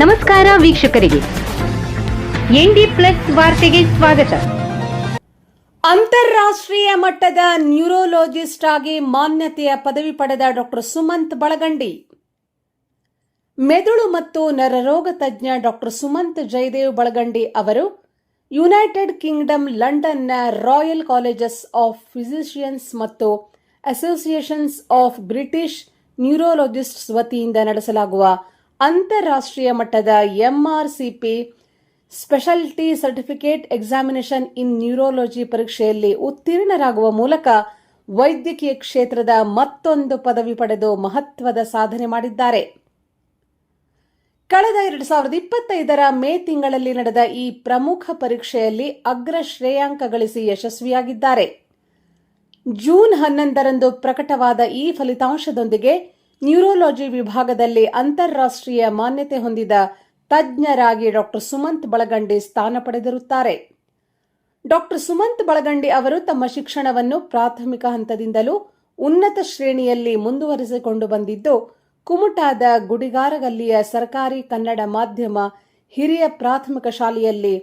ನಮಸ್ಕಾರ ವೀಕ್ಷಕರಿಗೆ. ND plus ವಾರ್ತೆಗೆ ಸ್ವಾಗತ. ಅಂತಾರಾಷ್ಟ್ರೀಯ ಮಟ್ಟದ ನ್ಯೂರೋಲಜಿಸ್ಟ್ ಆಗಿ ಮಾನ್ಯತೆಯ ಪದವಿ ಪಡೆದ ಡಾಕ್ಟರ್ ಸುಮಂತ್ ಬಳಗಂಡಿ. ಮೆದುಳು ಮತ್ತು ನರರೋಗ ತಜ್ಞ ಡಾಕ್ಟರ್ ಸುಮಂತ್ ಜಯದೇವ್ ಬಳಗಂಡಿ ಅವರು ಯುನೈಟೆಡ್ ಕಿಂಗ್ಡಮ್ ಲಂಡನ್ನ ರಾಯಲ್ ಕಾಲೇಜಸ್ ಆಫ್ ಫಿಸಿಷಿಯನ್ಸ್ ಮತ್ತು ಅಸೋಸಿಯೇಷನ್ಸ್ ಆಫ್ ಬ್ರಿಟಿಷ್ ನ್ಯೂರೋಲಜಿಸ್ಟ್ಸ್ ವತಿಯಿಂದ ನಡೆಸಲಾಗುವ ಅಂತಾರಾಷ್ಟ್ರೀಯ ಮಟ್ಟದ MRCP specialty certificate examination in neurology ಪರೀಕ್ಷೆಯಲ್ಲಿ ಉತ್ತೀರ್ಣರಾಗುವ ಮೂಲಕ ವೈದ್ಯಕೀಯ ಕ್ಷೇತ್ರದ ಮತ್ತೊಂದು ಪದವಿ ಪಡೆದು ಮಹತ್ವದ ಸಾಧನೆ ಮಾಡಿದ್ದಾರೆ. ಕಳೆದ ಎರಡು ಸಾವಿರದ ಇಪ್ಪತ್ತೈದರ ಮೇ ತಿಂಗಳಲ್ಲಿ ನಡೆದ ಈ ಪ್ರಮುಖ ಪರೀಕ್ಷೆಯಲ್ಲಿ ಅಗ್ರ ಶ್ರೇಯಾಂಕ ಗಳಿಸಿ ಯಶಸ್ವಿಯಾಗಿದ್ದಾರೆ. ಜೂನ್ ಹನ್ನೊಂದರಂದು ಪ್ರಕಟವಾದ ಈ ಫಲಿತಾಂಶದೊಂದಿಗೆ ನ್ಯೂರೋಲಜಿ ವಿಭಾಗದಲ್ಲಿ ಅಂತಾರಾಷ್ಟ್ರೀಯ ಮಾನ್ಯತೆ ಹೊಂದಿದ ತಜ್ಞರಾಗಿ ಡಾಕ್ಟರ್ ಸುಮಂತ್ ಬಳಗಂಡಿ ಸ್ಥಾನ ಪಡೆದಿರುತ್ತಾರೆ. ಡಾಕ್ಟರ್ ಸುಮಂತ್ ಬಳಗಂಡಿ ಅವರು ತಮ್ಮ ಶಿಕ್ಷಣವನ್ನು ಪ್ರಾಥಮಿಕ ಹಂತದಿಂದಲೂ ಉನ್ನತ ಶ್ರೇಣಿಯಲ್ಲಿ ಮುಂದುವರಿಸಿಕೊಂಡು ಬಂದಿದ್ದು, ಕುಮಟಾದ ಗುಡಿಗಾರಗಲ್ಲಿಯ ಸರ್ಕಾರಿ ಕನ್ನಡ ಮಾಧ್ಯಮ ಹಿರಿಯ ಪ್ರಾಥಮಿಕ ಶಾಲೆಯಲ್ಲಿ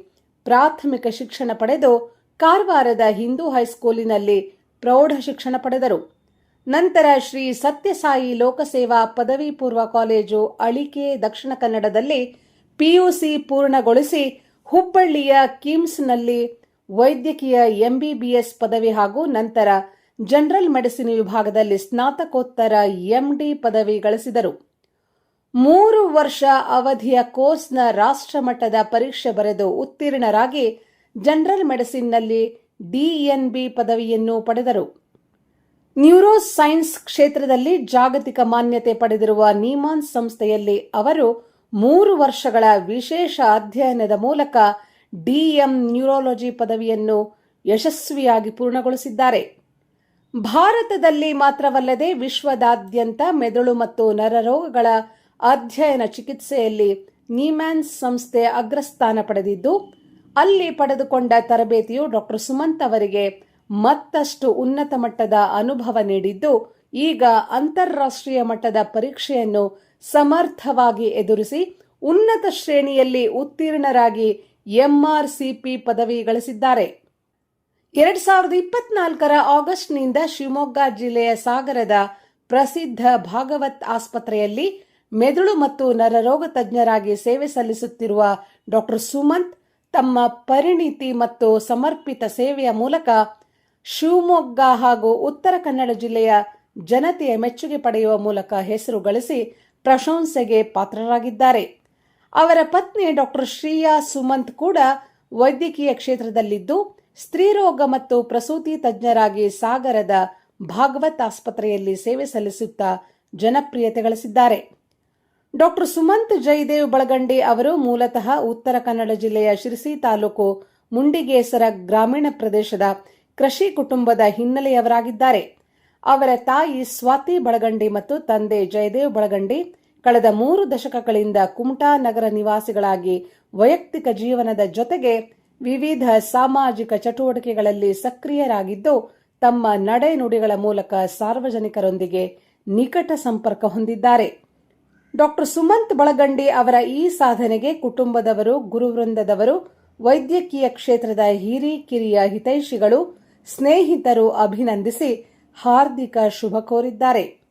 ಪ್ರಾಥಮಿಕ ಶಿಕ್ಷಣ ಪಡೆದು ಕಾರವಾರದ ಹಿಂದೂ ಹೈಸ್ಕೂಲಿನಲ್ಲಿ ಪ್ರೌಢ ಶಿಕ್ಷಣ ಪಡೆದರು. ನಂತರ ಶ್ರೀ ಸತ್ಯಸಾಯಿ ಲೋಕಸೇವಾ ಪದವಿ ಪೂರ್ವ ಕಾಲೇಜು ಅಳಿಕೆ ದಕ್ಷಿಣ ಕನ್ನಡದಲ್ಲಿ ಪಿಯುಸಿ ಪೂರ್ಣಗೊಳಿಸಿ ಹುಬ್ಬಳ್ಳಿಯ ಕಿಮ್ಸ್ನಲ್ಲಿ ವೈದ್ಯಕೀಯ ಎಂಬಿಬಿಎಸ್ ಪದವಿ ಹಾಗೂ ನಂತರ ಜನರಲ್ ಮೆಡಿಸಿನ್ ವಿಭಾಗದಲ್ಲಿ ಸ್ನಾತಕೋತ್ತರ ಎಂಡಿ ಪದವಿ ಗಳಿಸಿದರು. ಮೂರು ವರ್ಷ ಅವಧಿಯ ಕೋರ್ಸ್ನ ರಾಷ್ಟ್ರಮಟ್ಟದ ಪರೀಕ್ಷೆ ಬರೆದು ಉತ್ತೀರ್ಣರಾಗಿ ಜನರಲ್ ಮೆಡಿಸಿನ್ನಲ್ಲಿ ಡಿಎನ್ಬಿ ಪದವಿಯನ್ನು ಪಡೆದರು. ನ್ಯೂರೋ ಸೈನ್ಸ್ ಕ್ಷೇತ್ರದಲ್ಲಿ ಜಾಗತಿಕ ಮಾನ್ಯತೆ ಪಡೆದಿರುವ ನೀಮಾನ್ ಸಂಸ್ಥೆಯಲ್ಲಿ ಅವರು ಮೂರು ವರ್ಷಗಳ ವಿಶೇಷ ಅಧ್ಯಯನದ ಮೂಲಕ ಡಿಎಂ ನ್ಯೂರಾಲಜಿ ಪದವಿಯನ್ನು ಯಶಸ್ವಿಯಾಗಿ ಪೂರ್ಣಗೊಳಿಸಿದ್ದಾರೆ. ಭಾರತದಲ್ಲಿ ಮಾತ್ರವಲ್ಲದೆ ವಿಶ್ವದಾದ್ಯಂತ ಮೆದುಳು ಮತ್ತು ನರರೋಗಗಳ ಅಧ್ಯಯನ ಚಿಕಿತ್ಸೆಯಲ್ಲಿ ನೀಮ್ಯಾನ್ ಸಂಸ್ಥೆ ಅಗ್ರಸ್ಥಾನ ಪಡೆದಿದ್ದು, ಅಲ್ಲಿ ಪಡೆದುಕೊಂಡ ತರಬೇತಿಯು ಡಾಕ್ಟರ್ ಸುಮಂತ್ ಅವರಿಗೆ ಮತ್ತಷ್ಟು ಉನ್ನತ ಮಟ್ಟದ ಅನುಭವ ನೀಡಿದ್ದು, ಈಗ ಅಂತಾರಾಷ್ಟ್ರೀಯ ಮಟ್ಟದ ಪರೀಕ್ಷೆಯನ್ನು ಸಮರ್ಥವಾಗಿ ಎದುರಿಸಿ ಉನ್ನತ ಶ್ರೇಣಿಯಲ್ಲಿ ಉತ್ತೀರ್ಣರಾಗಿ ಎಂಆರ್ಸಿಪಿ ಪದವಿ ಗಳಿಸಿದ್ದಾರೆ. ಎರಡ್ ಸಾವಿರದ ಇಪ್ಪತ್ನಾಲ್ಕರ ಆಗಸ್ಟ್ನಿಂದ ಶಿವಮೊಗ್ಗ ಜಿಲ್ಲೆಯ ಸಾಗರದ ಪ್ರಸಿದ್ಧ ಭಾಗವತ್ ಆಸ್ಪತ್ರೆಯಲ್ಲಿ ಮೆದುಳು ಮತ್ತು ನರರೋಗ ತಜ್ಞರಾಗಿ ಸೇವೆ ಸಲ್ಲಿಸುತ್ತಿರುವ ಡಾಕ್ಟರ್ ಸುಮಂತ್ ತಮ್ಮ ಪರಿಣಿತಿ ಮತ್ತು ಸಮರ್ಪಿತ ಸೇವೆಯ ಮೂಲಕ ಶಿವಮೊಗ್ಗ ಹಾಗೂ ಉತ್ತರ ಕನ್ನಡ ಜಿಲ್ಲೆಯ ಜನತೆಯ ಮೆಚ್ಚುಗೆ ಪಡೆಯುವ ಮೂಲಕ ಹೆಸರು ಗಳಿಸಿ ಪ್ರಶಂಸೆಗೆ ಪಾತ್ರರಾಗಿದ್ದಾರೆ. ಅವರ ಪತ್ನಿ ಡಾಕ್ಟರ್ ಶ್ರೀಯಾ ಸುಮಂತ್ ಕೂಡ ವೈದ್ಯಕೀಯ ಕ್ಷೇತ್ರದಲ್ಲಿದ್ದು ಸ್ತ್ರೀರೋಗ ಮತ್ತು ಪ್ರಸೂತಿ ತಜ್ಞರಾಗಿ ಸಾಗರದ ಭಾಗವತ್ ಆಸ್ಪತ್ರೆಯಲ್ಲಿ ಸೇವೆ ಸಲ್ಲಿಸುತ್ತಾ ಜನಪ್ರಿಯತೆ ಗಳಿಸಿದ್ದಾರೆ. ಡಾಕ್ಟರ್ ಸುಮಂತ್ ಜಯದೇವ್ ಬಳಗಂಡಿ ಅವರು ಮೂಲತಃ ಉತ್ತರ ಕನ್ನಡ ಜಿಲ್ಲೆಯ ಶಿರಸಿ ತಾಲೂಕು ಮುಂಡಿಗೇಸರ ಗ್ರಾಮೀಣ ಪ್ರದೇಶದ ಕೃಷಿ ಕುಟುಂಬದ ಹಿನ್ನೆಲೆಯವರಾಗಿದ್ದಾರೆ. ಅವರ ತಾಯಿ ಸ್ವಾತಿ ಬಳಗಂಡಿ ಮತ್ತು ತಂದೆ ಜಯದೇವ್ ಬಳಗಂಡಿ ಕಳೆದ ಮೂರು ದಶಕಗಳಿಂದ ಕುಮಟಾ ನಗರ ನಿವಾಸಿಗಳಾಗಿ ವೈಯಕ್ತಿಕ ಜೀವನದ ಜೊತೆಗೆ ವಿವಿಧ ಸಾಮಾಜಿಕ ಚಟುವಟಿಕೆಗಳಲ್ಲಿ ಸಕ್ರಿಯರಾಗಿದ್ದು, ತಮ್ಮ ನಡೆನುಡಿಗಳ ಮೂಲಕ ಸಾರ್ವಜನಿಕರೊಂದಿಗೆ ನಿಕಟ ಸಂಪರ್ಕ ಹೊಂದಿದ್ದಾರೆ. ಡಾಕ್ಟರ್ ಸುಮಂತ್ ಬಳಗಂಡಿ ಅವರ ಈ ಸಾಧನೆಗೆ ಕುಟುಂಬದವರು, ಗುರುವೃಂದದವರು, ವೈದ್ಯಕೀಯ ಕ್ಷೇತ್ರದ ಹಿರಿಕಿರಿಯ ಹಿತೈಷಿಗಳು ಸ್ನೇಹಿತರು ಅಭಿನಂದಿಸಿ ಹಾರ್ದಿಕ ಶುಭ ಕೋರಿದ್ದಾರೆ.